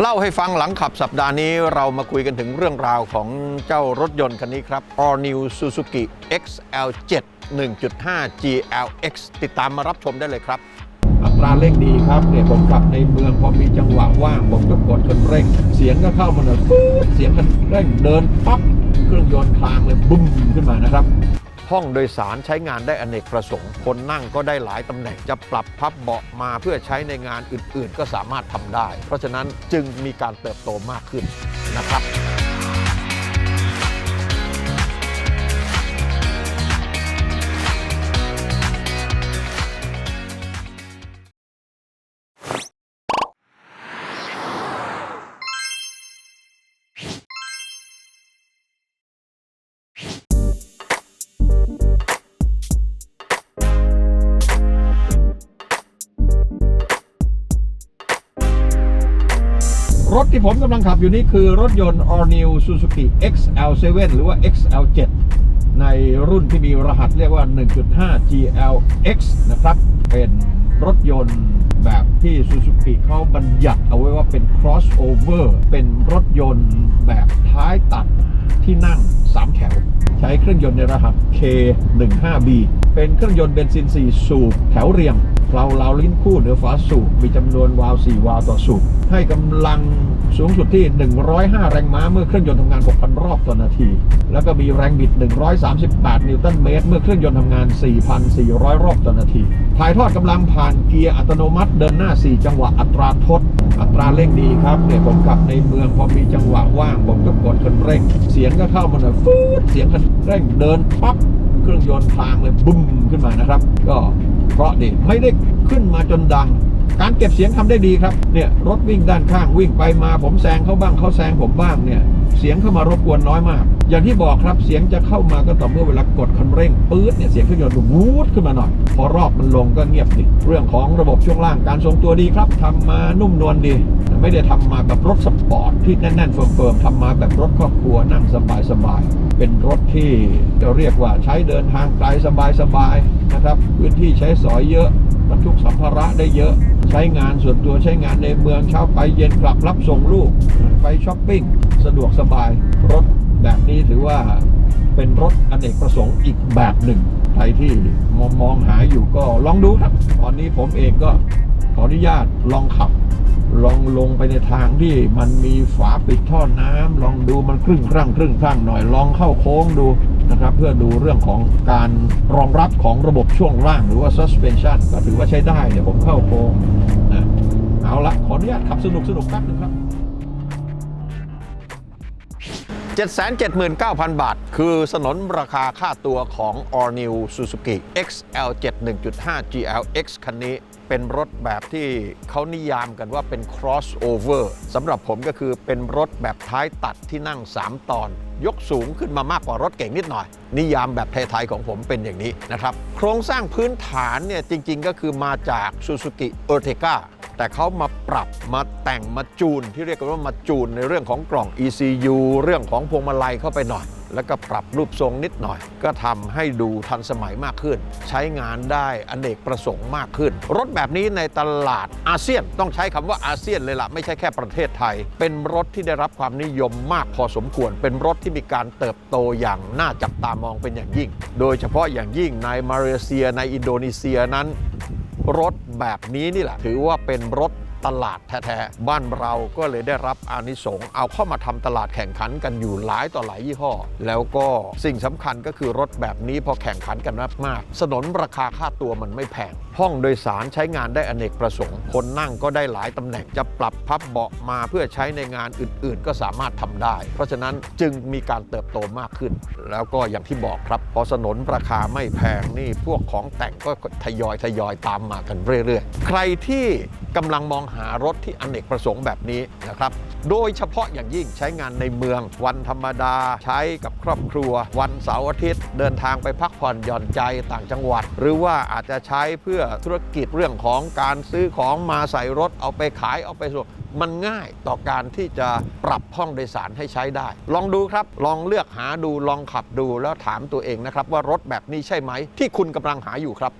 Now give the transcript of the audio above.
เล่าให้ฟังหลังขับสัปดาห์นี้เรามาคุยกันถึงเรื่องราวของเจ้ารถยนต์คันนี้ครับ All New Suzuki XL7 1.5 GLX ติดตามมารับชมได้เลยครับ อัตราเร่งดีครับเนี่ยผมขับในเมืองพอมีจังหวะว่างผมก็กดคันเร่ง เสียงก็เข้ามาเลยฟืดเสียงคันเร่งเดินปั๊บเครื่องยนต์คลางเลยบุ้มขึ้นมานะครับ ห้องโดยสารใช้งานได้อเนกประสงค์ คนนั่งก็ได้หลายตำแหน่ง จะปรับพับเบาะมาเพื่อใช้ในงานอื่น ๆ ก็สามารถทำได้ เพราะฉะนั้นจึงมีการเติบโตมากขึ้นนะครับ รถที่ผมกำลังขับอยู่นี้คือรถยนต์ All New Suzuki XL7 หรือว่า XL7 ในรุ่นที่มีรหัสเรียกว่า 1.5 GLX นะครับ เป็นรถยนต์แบบที่ Suzuki เขาบัญญัติเอาไว้ว่าเป็น crossover เป็นรถยนต์แบบท้ายตัดที่นั่ง 3 แถว ใช้เครื่องยนต์ในรหัส K15B เป็นเครื่องยนต์เบนซิน 4 สูบแถวเรียง เพลาเลาลิ้นคู่เหนือฝาสูบมีจำนวนวาล์ว4วาล์วต่อสูบให้กำลังสูงสุดที่ 105 แรงม้าเมื่อเครื่องยนต์ทำงาน 6,000 รอบต่อนาที แล้วก็มีแรงบิด 138 นิวตันเมตร เมื่อเครื่องยนต์ทำงาน 4,400 รอบต่อนาที ถ่ายทอดกำลังผ่านเกียร์อัตโนมัติเดินหน้า 4 จังหวะอัตราทด อัตราเร่งดีครับเนี่ยผมขับในเมืองพอมีจังหวะว่างผมก็กดคันเร่ง เสียงก็เข้ามาเลยฟืดเสียงคันเร่งเดินปั๊บเครื่องยนต์คลางเลยบุ้มขึ้นมานะครับ ก็ เพราะดีไม่ได้ขึ้นมาจนดัง การเก็บเสียงทำได้ดีครับเนี่ยรถวิ่งด้านข้างวิ่งไปมาผมแซงเขาบ้างเขาแซงผมบ้างเนี่ยเสียงเข้ามารบกวนน้อยมาก อย่างที่บอกครับเสียงจะเข้ามาก็ต่อเมื่อเวลากดคันเร่งปื๊ดเนี่ยเสียงเครื่องยนต์วูดขึ้นมาหน่อย พอรอบมันลงก็เงียบดิเรื่องของระบบช่วงล่างการทรงตัวดีครับทำมานุ่มนวลดี ไม่ได้ทำมาแบบรถสปอร์ตที่แน่นๆเฟิร์มๆทำมาแบบรถครอบครัวนั่งสบายๆ เป็นรถที่จะเรียกว่าใช้เดินทางไกลสบายๆนะครับพื้นที่ใช้สอยเยอะบรรทุกสัมภาระได้เยอะ ใช้งานส่วนตัวใช้งานในเมืองเช้าไปเย็นกลับรับส่งลูก ไปช้อปปิ้งสะดวกสบาย รถแบบนี้ถือว่าเป็นรถอเนกประสงค์อีกแบบหนึ่งใครที่มองมองหาอยู่ก็ลองดูครับ ตอนนี้ผมเองก็ขออนุญาตลองขับ ลองลงไปในทางที่มันมีฝาปิดท่อน้ำลองดูมันครึ่งครั่งครึ่งครั่งหน่อยลองเข้าโค้งดูนะครับ เพื่อดูเรื่องของการรองรับของระบบช่วงล่างหรือว่า suspension ก็ถือว่าใช้ได้เดี๋ยวผมเข้าโค้งนะเอาละขออนุญาตขับสนุกสนุกแป๊บนึงครับ779,000 บาท คือสนนราคาค่าตัวของ All New Suzuki XL7 1.5 GLX คันนี้ เป็นรถแบบที่เขานิยามกันว่าเป็น crossover สำหรับผมก็คือเป็นรถแบบท้ายตัดที่นั่ง 3 ตอน ยกสูงขึ้นมามากกว่ารถเก่งนิดหน่อย นิยามแบบไทยๆของผมเป็นอย่างนี้นะครับ โครงสร้างพื้นฐานเนี่ยจริงๆก็คือมาจาก Suzuki Ertega แต่เขามาปรับมาแต่งมาจูนที่เรียกกันว่ามาจูนในเรื่องของกล่อง ECU เรื่องของพวงมาลัยเข้าไปหน่อย แล้วก็ปรับรูปทรงนิดหน่อย ก็ทำให้ดูทันสมัยมากขึ้น ใช้งานได้อเนกประสงค์มากขึ้น รถแบบนี้ในตลาดอาเซียนต้องใช้คำว่าอาเซียนเลยล่ะไม่ใช่แค่ประเทศไทย เป็นรถที่ได้รับความนิยมมากพอสมควร เป็นรถที่มีการเติบโตอย่างน่าจับตามองเป็นอย่างยิ่ง โดยเฉพาะอย่างยิ่งในมาเลเซียในอินโดนีเซียนั้น รถ แบบนี้นี่แหละถือว่าเป็นรถ ตลาดแท้ๆ บ้านเราก็เลยได้รับอานิสงส์เอาเข้ามาทำตลาดแข่งขันกันอยู่หลายต่อหลายยี่ห้อ แล้วก็สิ่งสำคัญก็คือรถแบบนี้พอแข่งขันกันมากๆสนนราคาค่าตัวมันไม่แพง ห้องโดยสารใช้งานได้อเนกประสงค์ คนนั่งก็ได้หลายตำแหน่งจะปรับพับเบาะมาเพื่อใช้ในงานอื่นๆ ก็สามารถทำได้ เพราะฉะนั้นจึงมีการเติบโตมากขึ้น แล้วก็อย่างที่บอกครับ พอสนนราคาไม่แพงนี่พวกของแต่งก็ทยอยทยอยตามมากันเรื่อยๆ ใครที่กำลังมองหาหารถที่อเนกประสงค์แบบนี้นะครับ โดยเฉพาะอย่างยิ่งใช้งานในเมือง วันธรรมดา ใช้กับครอบครัว วันเสาร์อาทิตย์ เดินทางไปพักผ่อนหย่อนใจต่างจังหวัด หรือว่าอาจจะใช้เพื่อธุรกิจเรื่องของการซื้อของมาใส่รถเอาไปขายเอาไปส่งมันง่ายต่อการที่จะปรับห้องโดยสารให้ใช้ได้ ลองดูครับ ลองเลือกหาดูลองขับดูแล้วถามตัวเองนะครับ ว่ารถแบบนี้ใช่ไหม ที่คุณกำลังหาอยู่ครับ